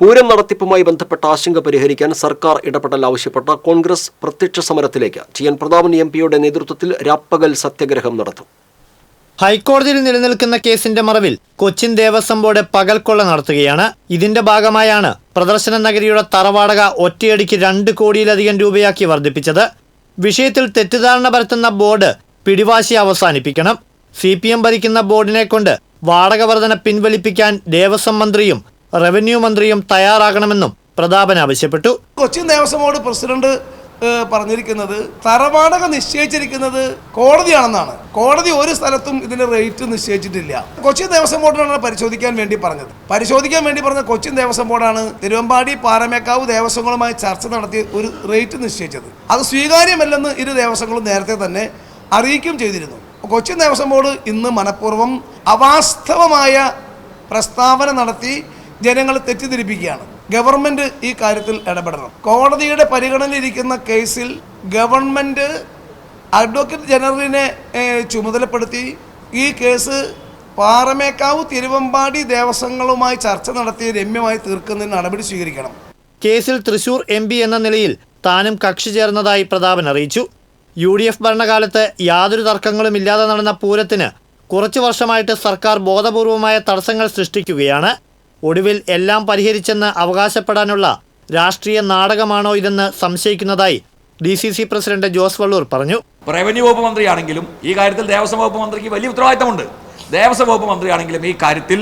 പൂരം നടത്തിപ്പുമായി ബന്ധപ്പെട്ട ആശങ്ക പരിഹരിക്കാൻ സർക്കാർ ഇടപെടൽ ആവശ്യപ്പെട്ട കോൺഗ്രസ് പ്രത്യക്ഷ സമരത്തിലേക്ക് ടി എൻ പ്രതാപൻ എം പിയുടെ നേതൃത്വത്തിൽ രാപ്പകൽ സത്യഗ്രഹം നടത്തും. ഹൈക്കോടതിയിൽ നിലനിൽക്കുന്ന കേസിന്റെ മറവിൽ കൊച്ചിൻ ദേവസ്വം ബോർഡ് പകൽക്കൊള്ള നടത്തുകയാണ്. ഇതിന്റെ ഭാഗമായാണ് പ്രദർശന നഗരിയുടെ തറവാടക ഒറ്റയടിക്ക് രണ്ട് കോടിയിലധികം രൂപയാക്കി വർദ്ധിപ്പിച്ചത്. വിഷയത്തിൽ തെറ്റിദ്ധാരണ പരത്തുന്ന ബോർഡ് പിടിവാശി അവസാനിപ്പിക്കണം. സി ഭരിക്കുന്ന ബോർഡിനെ കൊണ്ട് വാടക വർധന പിൻവലിപ്പിക്കാൻ ദേവസ്വം മന്ത്രിയും റവന്യൂ മന്ത്രിയും തയ്യാറാകണമെന്നും പ്രതാപൻ ആവശ്യപ്പെട്ടു. കൊച്ചിൻ ദേവസ്വം ബോർഡ് പ്രസിഡന്റ് പറഞ്ഞിരിക്കുന്നത് തറവാടക നിശ്ചയിച്ചിരിക്കുന്നത് കോടതിയാണെന്നാണ്. കോടതി ഒരു സ്ഥലത്തും ഇതിന്റെ റേറ്റ് നിശ്ചയിച്ചിട്ടില്ല. കൊച്ചിൻ ദേവസ്വം ബോർഡിനാണ് പരിശോധിക്കാൻ വേണ്ടി പറഞ്ഞത്. പരിശോധിക്കാൻ വേണ്ടി പറഞ്ഞ കൊച്ചിൻ ദേവസ്വം ബോർഡാണ് തിരുവമ്പാടി പാറമേക്കാവ് ദേവസ്വങ്ങളുമായി ചർച്ച നടത്തി ഒരു റേറ്റ് നിശ്ചയിച്ചത്. അത് സ്വീകാര്യമല്ലെന്ന് ഇരു ദേവസ്വങ്ങളും നേരത്തെ തന്നെ അറിയിക്കുകയും ചെയ്തിരുന്നു. കൊച്ചിൻ ദേവസ്വം ബോർഡ് ഇന്ന് മനഃപൂർവം അവാസ്തവമായ പ്രസ്താവന നടത്തി ജനങ്ങളെ തെറ്റിദ്ധരിപ്പിക്കുകയാണ്. ഗവൺമെന്റ് ഈ കാര്യത്തിൽ ഇടപെടണം. കോടതിയുടെ പരിഗണനയിലിരിക്കുന്ന കേസിൽ ഗവൺമെന്റ് അഡ്വക്കേറ്റ് ജനറലിനെ ചുമതലപ്പെടുത്തി. ഈ കേസ് പാറമേക്കാവ് തിരുവമ്പാടി ദേവസ്വങ്ങളുമായി ചർച്ച നടത്തി രമ്യമായി തീർക്കുന്നതിന് നടപടി സ്വീകരിക്കണം. കേസിൽ തൃശൂർ എം എന്ന നിലയിൽ താനും കക്ഷി ചേർന്നതായി പ്രതാപൻ അറിയിച്ചു. യു ഡി എഫ് ഭരണകാലത്ത് യാതൊരു തർക്കങ്ങളും ഇല്ലാതെ നടന്ന പൂരത്തിന് കുറച്ചു വർഷമായിട്ട് സർക്കാർ ബോധപൂർവമായ തടസ്സങ്ങൾ സൃഷ്ടിക്കുകയാണ്. ഒടുവിൽ എല്ലാം പരിഹരിച്ചെന്ന് അവകാശപ്പെടാനുള്ള രാഷ്ട്രീയ നാടകമാണോ ഇതെന്ന് സംശയിക്കുന്നതായി D C C president Jose Vallur പറഞ്ഞു. റവന്യൂ വകുപ്പ് മന്ത്രിയാണെങ്കിലും ഈ കാര്യത്തിൽ ദേവസ്വം വകുപ്പ് മന്ത്രിക്ക് വലിയ ഉത്തരവാദിത്തമുണ്ട്. ദേവസ്വം വകുപ്പ് മന്ത്രിയാണെങ്കിലും ഈ കാര്യത്തിൽ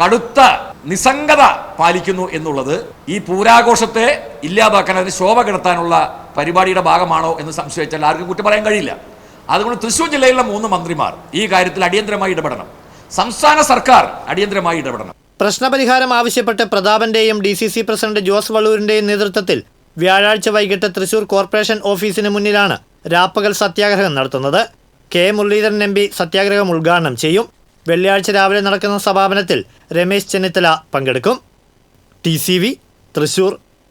കടുത്ത നിസ്സംഗത പാലിക്കുന്നു എന്നുള്ളത് ഈ പൂരാഘോഷത്തെ ഇല്ലാതാക്കാൻ അതിന് ശോഭ കിടത്താനുള്ള പരിപാടിയുടെ ഭാഗമാണോ എന്ന് സംശയിച്ചാൽ ആർക്കും കുറ്റം പറയാൻ കഴിയില്ല. അതുകൊണ്ട് തൃശ്ശൂർ ജില്ലയിലെ മൂന്ന് മന്ത്രിമാർ ഈ കാര്യത്തിൽ അടിയന്തരമായി ഇടപെടണം. സംസ്ഥാന സർക്കാർ അടിയന്തരമായി ഇടപെടണം. പ്രശ്നപരിഹാരം ആവശ്യപ്പെട്ട് പ്രതാപന്റെയും D C C president Jose വള്ളൂരിന്റെയും നേതൃത്വത്തിൽ വ്യാഴാഴ്ച വൈകിട്ട് തൃശൂർ കോർപ്പറേഷൻ ഓഫീസിന് മുന്നിലാണ് രാപ്പകൽ സത്യാഗ്രഹം നടത്തുന്നത്. കെ. മുരളീധരൻ എം പി സത്യാഗ്രഹം ഉദ്ഘാടനം ചെയ്യും. വെള്ളിയാഴ്ച രാവിലെ നടക്കുന്ന സമാപനത്തിൽ രമേശ് ചെന്നിത്തല പങ്കെടുക്കും. T C V Thrissur.